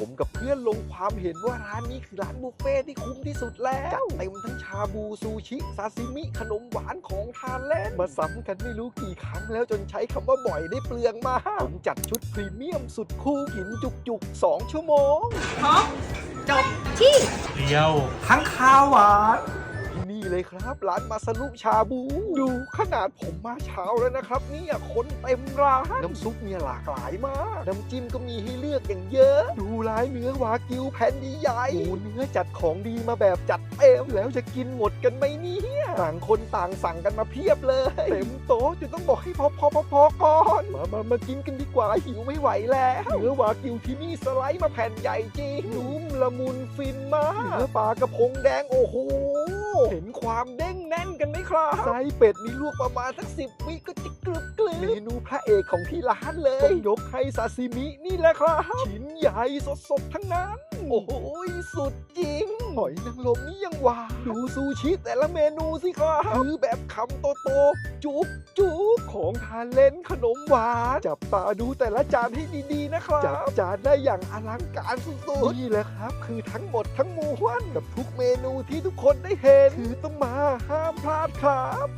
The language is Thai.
ผมกับเพื่อนลงความเห็นว่าร้านนี้คือร้านบุฟเฟ่ที่คุ้มที่สุดแล้วจัดเต็มทั้งชาบูซูชิซาซิมิขนมหวานของทานเล่นมาซ้ำกันไม่รู้กี่ครั้งแล้วจนใช้คำว่าบ่อยได้เปลืองมากผมจัดชุดพรีเมียมสุดคู่กินจุกๆ 2 ชั่วโมงครบจบที่เดียวทั้งข้าวหวานที่ นี่เลยครับ ร้านมาสลุชาบู ดูขนาดผมมาเช้าแล้วนะครับเนี่ยคนเต็มร้าน น้ำซุปเนี่ยหลากหลายมาก น้ำจิ้มก็มีให้เลือกอย่างเยอะ ดูร้ายเนื้อวากิวแผ่นใหญ่หมูเนื้อจัดของดีมาแบบจัดเต็มแล้วจะกินหมดกันไหมเนี่ยต่างคนต่างสั่งกันมาเพียบเลย เต็มโต๊ะจนต้องบอกให้พอพอพอพอก่อนมามามากินกันดีกว่าหิวไม่ไหวแล้วเนื้อวากิวที่นี่สไลด์มาแผ่นใหญ่จริงนุ่มละมุนฟินมากเนื้อปลากระพงแดงโอ้โห เห็นความเด้งแน่นกันไหมครับไส้เป็ดนี่ลวกประมาณสักสิบวิก็จะกรึบกลืเมนูพระเอกของที่ร้านเลยต้องยกให้ซาซิมินี่แหละครับ ชิ้นใหญ่สดๆทั้งนั้น โอ้โหสุดจริง หอยนางรมนี่ยังหวานดูซูชิแต่ละเมนูสิครับคือแบบคำโตๆจุ๊บจุ๊บของทานเล่นขนมหวานจับตาดูแต่ละจานให้ดีๆนะครับจับจานได้อย่างอลังการสุดๆนี่แหละครับ คือทั้งหมดทั้งมวลกับทุกเมนูที่ทุกคนได้เห็นคือต้องมาห้ามพลาดครับ